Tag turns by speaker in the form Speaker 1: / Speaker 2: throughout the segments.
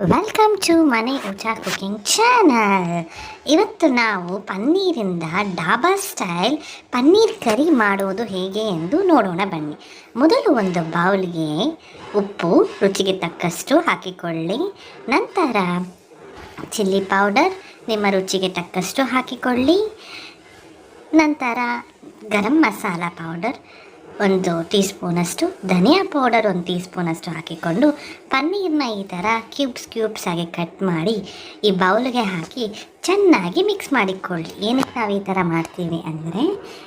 Speaker 1: Welcome to ಮನೆ ಊಟ cooking channel ಇವತ್ತು ನಾವು ಪನ್ನೀರಿಂದ ಡಾಬಾ ಸ್ಟೈಲ್ ಪನ್ನೀರ್ ಕರಿ ಮಾಡುವುದು ಹೇಗೆ ಎಂದು ನೋಡೋಣ ಬನ್ನಿ. ಮೊದಲು ಒಂದು ಬೌಲ್ಗೆ ಉಪ್ಪು, ರುಚಿಗೆ ತಕ್ಕಷ್ಟು ಹಾಕಿಕೊಳ್ಳಿ. ನಂತರ ಚಿಲ್ಲಿ ಪೌಡರ್, ನಿಮ್ಮ ರುಚಿಗೆ ತಕ್ಕಷ್ಟು ಹಾಕಿಕೊಳ್ಳಿ. ನಂತರ ಗರಂ ಮಸಾಲ ಪೌಡರ್ ಒಂದು ಟೀ ಸ್ಪೂನಷ್ಟು ಧನಿಯಾ ಪೌಡರ್ ಒಂದು ಟೀ ಸ್ಪೂನಷ್ಟು ಹಾಕಿಕೊಂಡು ಪನ್ನೀರನ್ನ ಈ ಥರ ಕ್ಯೂಬ್ಸ್ ಕ್ಯೂಬ್ಸ್ ಆಗಿ ಕಟ್ ಮಾಡಿ ಈ ಬೌಲ್ಗೆ ಹಾಕಿ ಚೆನ್ನಾಗಿ ಮಿಕ್ಸ್ ಮಾಡಿಕೊಳ್ಳಿ. ಏನಕ್ಕೆ ನಾವು ಈ ಥರ ಮಾಡ್ತೀವಿ ಅಂದರೆ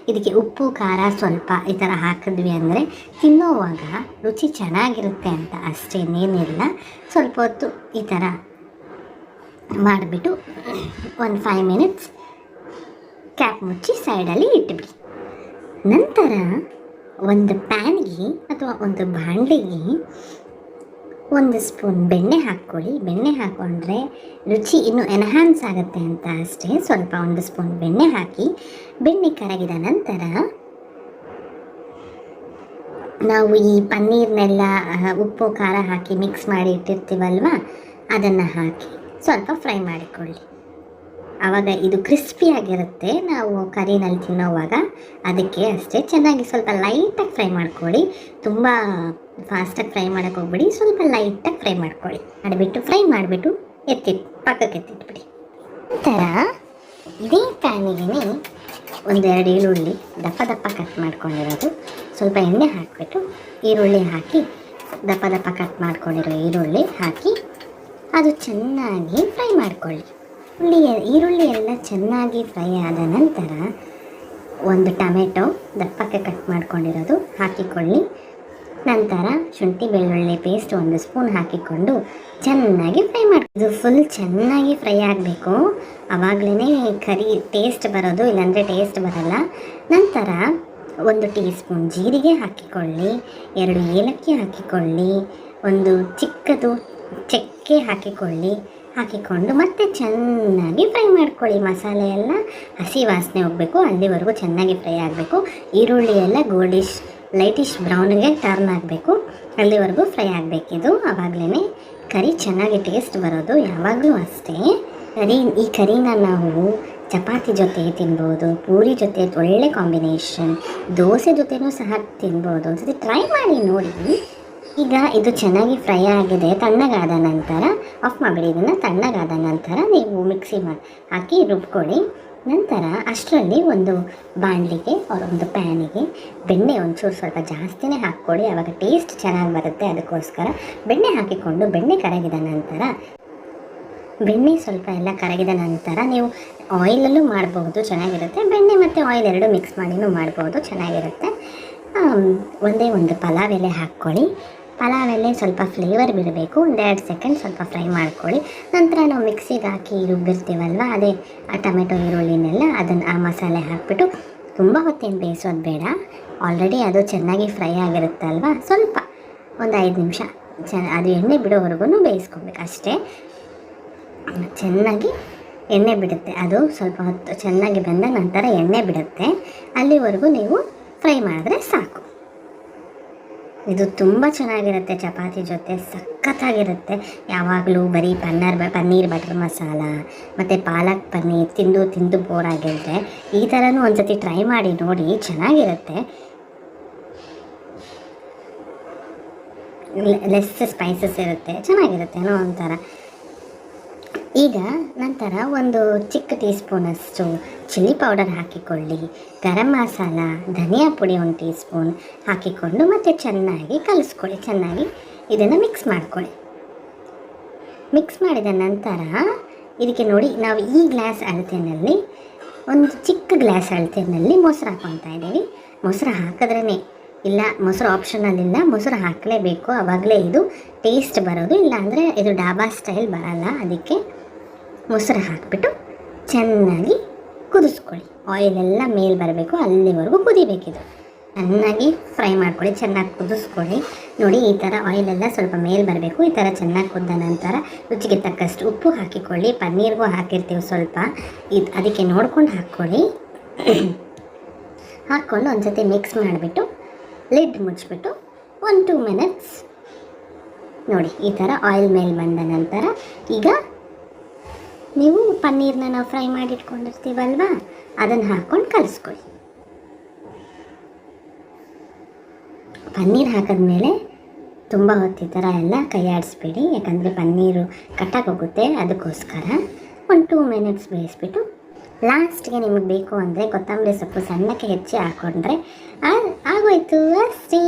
Speaker 1: ಇದಕ್ಕೆ ಉಪ್ಪು, ಖಾರ ಸ್ವಲ್ಪ ಈ ಥರ ಹಾಕಿದ್ವಿ ಅಂದರೆ ತಿನ್ನೋವಾಗ ರುಚಿ ಚೆನ್ನಾಗಿರುತ್ತೆ ಅಂತ ಅಷ್ಟೇನೇನಿಲ್ಲ ಸ್ವಲ್ಪ ಹೊತ್ತು ಈ ಥರ ಮಾಡಿಬಿಟ್ಟು ಒಂದು ಫೈವ್ ಮಿನಿಟ್ಸ್ ಕ್ಯಾಪ್ ಮುಚ್ಚಿ ಸೈಡಲ್ಲಿ ಇಟ್ಬಿಡಿ. ನಂತರ ಒಂದು ಪ್ಯಾನ್ಗೆ ಅಥವಾ ಒಂದು ಬಾಣಲೆಗೆ ಒಂದು ಸ್ಪೂನ್ ಬೆಣ್ಣೆ ಹಾಕ್ಕೊಳ್ಳಿ. ಬೆಣ್ಣೆ ಹಾಕ್ಕೊಂಡ್ರೆ ರುಚಿ ಇನ್ನೂ ಎನ್ಹಾನ್ಸ್ ಆಗುತ್ತೆ ಅಂತ ಅಷ್ಟೇ. ಸ್ವಲ್ಪ ಒಂದು ಸ್ಪೂನ್ ಬೆಣ್ಣೆ ಹಾಕಿ, ಬೆಣ್ಣೆ ಕರಗಿದ ನಂತರ ನಾವು ಈ ಪನ್ನೀರ್ನೆಲ್ಲ ಉಪ್ಪು, ಖಾರ ಹಾಕಿ ಮಿಕ್ಸ್ ಮಾಡಿ ಇಟ್ಟಿರ್ತೀವಲ್ವ, ಅದನ್ನು ಹಾಕಿ ಸ್ವಲ್ಪ ಫ್ರೈ ಮಾಡಿಕೊಳ್ಳಿ. ಆವಾಗ ಇದು ಕ್ರಿಸ್ಪಿಯಾಗಿರುತ್ತೆ ನಾವು ಕರಿನಲ್ಲಿ ತಿನ್ನೋವಾಗ ಅದಕ್ಕೆ ಅಷ್ಟೇ. ಚೆನ್ನಾಗಿ ಸ್ವಲ್ಪ ಲೈಟಾಗಿ ಫ್ರೈ ಮಾಡ್ಕೊಳ್ಳಿ. ತುಂಬ ಫಾಸ್ಟಾಗಿ ಫ್ರೈ ಮಾಡೋಕ್ಕೆ ಹೋಗ್ಬಿಡಿ. ಸ್ವಲ್ಪ ಲೈಟಾಗಿ ಫ್ರೈ ಮಾಡ್ಕೊಳ್ಳಿ. ಮಾಡಿಬಿಟ್ಟು ಫ್ರೈ ಮಾಡಿಬಿಟ್ಟು ಎತ್ತಿ ಪಕ್ಕಕ್ಕೆ ಎತ್ತಿಟ್ಬಿಡಿ. ನಂತರ ಇದೇ ಪ್ಯಾನಿಗೆ ಒಂದೆರಡು ಈರುಳ್ಳಿ ದಪ್ಪ ದಪ್ಪ ಕಟ್ ಮಾಡ್ಕೊಂಡಿರೋದು. ಸ್ವಲ್ಪ ಎಣ್ಣೆ ಹಾಕಿಬಿಟ್ಟು ಈರುಳ್ಳಿ ಹಾಕಿ ದಪ್ಪ ದಪ್ಪ ಕಟ್ ಮಾಡ್ಕೊಂಡಿರೋ ಈರುಳ್ಳಿ ಹಾಕಿ ಅದು ಚೆನ್ನಾಗಿ ಫ್ರೈ ಮಾಡ್ಕೊಳ್ಳಿ. ಉಳ್ಳಿ ಈರುಳ್ಳಿ ಎಲ್ಲ ಚೆನ್ನಾಗಿ ಫ್ರೈ ಆದ ನಂತರ ಒಂದು ಟೊಮೆಟೊ ದಪ್ಪಕ್ಕೆ ಕಟ್ ಮಾಡ್ಕೊಂಡಿರೋದು ಹಾಕಿಕೊಳ್ಳಿ. ನಂತರ ಶುಂಠಿ ಬೆಳ್ಳುಳ್ಳಿ ಪೇಸ್ಟ್ ಒಂದು ಸ್ಪೂನ್ ಹಾಕಿಕೊಂಡು ಚೆನ್ನಾಗಿ ಫ್ರೈ ಇದು ಫುಲ್ ಚೆನ್ನಾಗಿ ಫ್ರೈ ಆಗಬೇಕು. ಆವಾಗಲೇ ಕರಿ ಟೇಸ್ಟ್ ಬರೋದು, ಇಲ್ಲಾಂದರೆ ಟೇಸ್ಟ್ ಬರಲ್ಲ. ನಂತರ ಒಂದು ಟೀ ಸ್ಪೂನ್ ಜೀರಿಗೆ ಹಾಕಿಕೊಳ್ಳಿ, ಎರಡು ಏಲಕ್ಕಿ ಹಾಕಿಕೊಳ್ಳಿ, ಒಂದು ಚಿಕ್ಕದು ಚಕ್ಕೆ ಹಾಕಿಕೊಳ್ಳಿ. ಹಾಕಿಕೊಂಡು ಮತ್ತೆ ಚೆನ್ನಾಗಿ ಫ್ರೈ ಮಾಡ್ಕೊಳ್ಳಿ. ಮಸಾಲೆ ಎಲ್ಲ ಹಸಿ ವಾಸನೆ ಹೋಗಬೇಕು. ಅಲ್ಲಿವರೆಗೂ ಚೆನ್ನಾಗಿ ಫ್ರೈ ಆಗಬೇಕು. ಈರುಳ್ಳಿ ಎಲ್ಲ ಗೋಲ್ಡಿಶ್, ಲೈಟಿಶ್ ಬ್ರೌನ್ಗೆ ಟರ್ನ್ ಆಗಬೇಕು. ಅಲ್ಲಿವರೆಗೂ ಫ್ರೈ ಆಗಬೇಕಿದು. ಆವಾಗಲೇ ಕರಿ ಚೆನ್ನಾಗಿ ಟೇಸ್ಟ್ ಬರೋದು. ಯಾವಾಗಲೂ ಅಷ್ಟೇ. ಕರಿ, ಈ ಕರಿನ ನಾವು ಚಪಾತಿ ಜೊತೆ ತಿನ್ಬೋದು. ಪೂರಿ ಜೊತೆ ಒಳ್ಳೆ ಕಾಂಬಿನೇಷನ್. ದೋಸೆ ಜೊತೆನೂ ಸಹ ತಿನ್ಬೋದು. ಒಂದ್ಸತಿ ಟ್ರೈ ಮಾಡಿ ನೋಡಿ. ಈಗ ಇದು ಚೆನ್ನಾಗಿ ಫ್ರೈ ಆಗಿದೆ. ತಣ್ಣಗಾದ ನಂತರ ಆಫ್ ಮಾಡಿಬಿಡಿ. ಇದನ್ನು ತಣ್ಣಗಾದ ನಂತರ ನೀವು ಮಿಕ್ಸಿ ಮಾಡಿ ಹಾಕಿ ರುಬ್ಕೊಳ್ಳಿ. ನಂತರ ಅಷ್ಟರಲ್ಲಿ ಒಂದು ಬಾಣಲಿಗೆ ಒಂದು ಪ್ಯಾನಿಗೆ ಬೆಣ್ಣೆ ಒಂಚೂರು ಸ್ವಲ್ಪ ಜಾಸ್ತಿನೇ ಹಾಕ್ಕೊಳ್ಳಿ. ಆವಾಗ ಟೇಸ್ಟ್ ಚೆನ್ನಾಗಿ ಬರುತ್ತೆ. ಅದಕ್ಕೋಸ್ಕರ ಬೆಣ್ಣೆ ಹಾಕಿಕೊಂಡು ಬೆಣ್ಣೆ ಕರಗಿದ ನಂತರ ಬೆಣ್ಣೆ ಸ್ವಲ್ಪ ಎಲ್ಲ ಕರಗಿದ ನಂತರ ನೀವು ಆಯಿಲಲ್ಲೂ ಮಾಡ್ಬೋದು. ಚೆನ್ನಾಗಿರುತ್ತೆ. ಬೆಣ್ಣೆ ಮತ್ತು ಆಯಿಲ್ ಎರಡು ಮಿಕ್ಸ್ ಮಾಡಿನೂ ಮಾಡ್ಬೋದು. ಚೆನ್ನಾಗಿರುತ್ತೆ. ಒಂದೇ ಒಂದು ಪಲಾವ್ ಎಲೆ ಹಾಕ್ಕೊಳ್ಳಿ. ಪಲಾವ್ ಎಲೆ ಸ್ವಲ್ಪ ಫ್ಲೇವರ್ ಬಿಡಬೇಕು. ಒಂದೆರಡು ಸೆಕೆಂಡ್ ಸ್ವಲ್ಪ ಫ್ರೈ ಮಾಡ್ಕೊಳ್ಳಿ. ನಂತರ ನಾವು ಮಿಕ್ಸಿಗೆ ಹಾಕಿ ರುಬ್ಬಿರ್ತೀವಲ್ವ, ಅದೇ ಆ ಟೊಮೆಟೊ ಈರುಳ್ಳಿನೆಲ್ಲ ಅದನ್ನು ಆ ಮಸಾಲೆ ಹಾಕಿಬಿಟ್ಟು ತುಂಬ ಹೊತ್ತೇನು ಬೇಯಿಸೋದು ಬೇಡ. ಆಲ್ರೆಡಿ ಅದು ಚೆನ್ನಾಗಿ ಫ್ರೈ ಆಗಿರುತ್ತಲ್ವ? ಸ್ವಲ್ಪ ಒಂದು ಐದು ನಿಮಿಷ ಚ, ಅದು ಎಣ್ಣೆ ಬಿಡೋವರೆಗೂ ಬೇಯಿಸ್ಕೊಬೇಕು ಅಷ್ಟೇ. ಚೆನ್ನಾಗಿ ಎಣ್ಣೆ ಬಿಡುತ್ತೆ. ಅದು ಸ್ವಲ್ಪ ಹೊತ್ತು ಚೆನ್ನಾಗಿ ಬೆಂದ ನಂತರ ಎಣ್ಣೆ ಬಿಡುತ್ತೆ. ಅಲ್ಲಿವರೆಗೂ ನೀವು ಫ್ರೈ ಮಾಡಿದ್ರೆ ಸಾಕು. ಇದು ತುಂಬ ಚೆನ್ನಾಗಿರುತ್ತೆ, ಚಪಾತಿ ಜೊತೆ ಸಖತ್ತಾಗಿರುತ್ತೆ. ಯಾವಾಗಲೂ ಬರೀ ಪನ್ನರ್ ಪನ್ನೀರ್ ಬಟರ್ ಮಸಾಲ, ಮತ್ತು ಪಾಲಕ್ ಪನ್ನೀರ್ ತಿಂದು ತಿಂದು ಬೋರ್ ಆಗಿದ್ರೆ ಈ ಥರನೂ ಒಂದ್ಸತಿ ಟ್ರೈ ಮಾಡಿ ನೋಡಿ, ಚೆನ್ನಾಗಿರುತ್ತೆ. ಲೆಸ್ ಸ್ಪೈಸಸ್ ಇರುತ್ತೆ, ಚೆನ್ನಾಗಿರುತ್ತೆ ಏನೋ ಒಂಥರ. ಈಗ ನಂತರ ಒಂದು ಚಿಕ್ಕ ಟೀ ಸ್ಪೂನಷ್ಟು ಚಿಲ್ಲಿ ಪೌಡರ್ ಹಾಕಿಕೊಳ್ಳಿ. ಗರಂ ಮಸಾಲ, ಧನಿಯಾ ಪುಡಿ ಒಂದು ಟೀ ಸ್ಪೂನ್ ಹಾಕಿಕೊಂಡು ಮತ್ತೆ ಚೆನ್ನಾಗಿ ಕಲಿಸ್ಕೊಳ್ಳಿ, ಚೆನ್ನಾಗಿ ಇದನ್ನು ಮಿಕ್ಸ್ ಮಾಡ್ಕೊಳ್ಳಿ. ಮಿಕ್ಸ್ ಮಾಡಿದ ನಂತರ ಇದಕ್ಕೆ ನೋಡಿ ನಾವು ಈ ಗ್ಲಾಸ್ ಅಳತೆಯಲ್ಲಿ ಒಂದು ಚಿಕ್ಕ ಗ್ಲಾಸ್ ಅಳತೆಯಲ್ಲಿ ಮೊಸರು ಹಾಕೊತಾ ಇದ್ದೀವಿ. ಮೊಸರು ಹಾಕಿದ್ರೇ ಇಲ್ಲ, ಮೊಸರು ಆಪ್ಷನಲ್ ಇಲ್ಲ, ಮೊಸರು ಹಾಕಲೇಬೇಕು. ಆವಾಗಲೇ ಇದು ಟೇಸ್ಟ್ ಬರೋದು, ಇಲ್ಲಾಂದರೆ ಇದು ಡಾಬಾ ಸ್ಟೈಲ್ ಬರಲ್ಲ. ಅದಕ್ಕೆ ಮೊಸರು ಹಾಕಿಬಿಟ್ಟು ಚೆನ್ನಾಗಿ ಕುದಿಸ್ಕೊಳ್ಳಿ. ಆಯಿಲ್ ಎಲ್ಲ ಮೇಲೆ ಬರಬೇಕು, ಅಲ್ಲಿವರೆಗೂ ಕುದಿಬೇಕಿದು. ಚೆನ್ನಾಗಿ ಫ್ರೈ ಮಾಡ್ಕೊಳ್ಳಿ, ಚೆನ್ನಾಗಿ ಕುದಿಸ್ಕೊಳ್ಳಿ. ನೋಡಿ, ಈ ಥರ ಆಯಿಲೆಲ್ಲ ಸ್ವಲ್ಪ ಮೇಲೆ ಬರಬೇಕು, ಈ ಥರ ಚೆನ್ನಾಗಿ ಕುದ್ದ ನಂತರ ರುಚಿಗೆ ತಕ್ಕಷ್ಟು ಉಪ್ಪು ಹಾಕಿಕೊಳ್ಳಿ. ಪನ್ನೀರ್ಗೂ ಹಾಕಿರ್ತೀವಿ ಸ್ವಲ್ಪ. ಇದು ಅದಕ್ಕೆ ನೋಡ್ಕೊಂಡು ಹಾಕ್ಕೊಳ್ಳಿ. ಹಾಕ್ಕೊಂಡು ಒಂದು ಸತಿ ಮಿಕ್ಸ್ ಮಾಡಿಬಿಟ್ಟು ಲಿಡ್ ಮುಚ್ಚಿಬಿಟ್ಟು ಒಂದು ಟೂ ಮಿನಿಟ್ಸ್ ನೋಡಿ, ಈ ಥರ ಆಯಿಲ್ ಮೇಲೆ ಬಂದ ನಂತರ ಈಗ ನೀವು ಪನ್ನೀರ್ನ ನಾವು ಫ್ರೈ ಮಾಡಿಟ್ಕೊಂಡಿರ್ತೀವಲ್ವಾ? ಅದನ್ನು ಹಾಕ್ಕೊಂಡು ಕಲಿಸ್ಕೊಳ್ಳಿ. ಪನ್ನೀರ್ ಹಾಕಿದ್ಮೇಲೆ ತುಂಬ ಹೊತ್ತಿ ಥರ ಎಲ್ಲ ಕೈ ಆಡಿಸ್ಬೇಡಿ, ಯಾಕಂದರೆ ಪನ್ನೀರು ಕಟ್ಟಾಗೋಗುತ್ತೆ. ಅದಕ್ಕೋಸ್ಕರ ಒಂದು ಟೂ ಮಿನಿಟ್ಸ್ ಬೇಯಿಸ್ಬಿಟ್ಟು ಲಾಸ್ಟ್ಗೆ ನಿಮಗೆ ಬೇಕು ಅಂದರೆ ಕೊತ್ತಂಬರಿ ಸೊಪ್ಪು ಸಣ್ಣಕ್ಕೆ ಹೆಚ್ಚಿ ಹಾಕ್ಕೊಂಡ್ರೆ ಆಗೋಯ್ತು. ಅಷ್ಟೇ.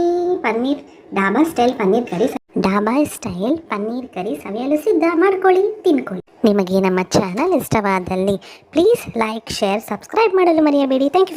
Speaker 1: Paneer dhaba style paneer curry dhaba style paneer curry ಸವಿಯಲು ಸಿದ್ಧ ಮಾಡ್ಕೊಳ್ಳಿ, ತಿನ್ಕೊಳ್ಳಿ. ನಿಮಗೆ ನಮ್ಮ ಚಾನಲ್ ಇಷ್ಟವಾದಲ್ಲಿ ಪ್ಲೀಸ್ ಲೈಕ್ ಶೇರ್ ಸಬ್ಸ್ಕ್ರೈಬ್ ಮಾಡಲು ಮರೆಯಬೇಡಿ. Thank you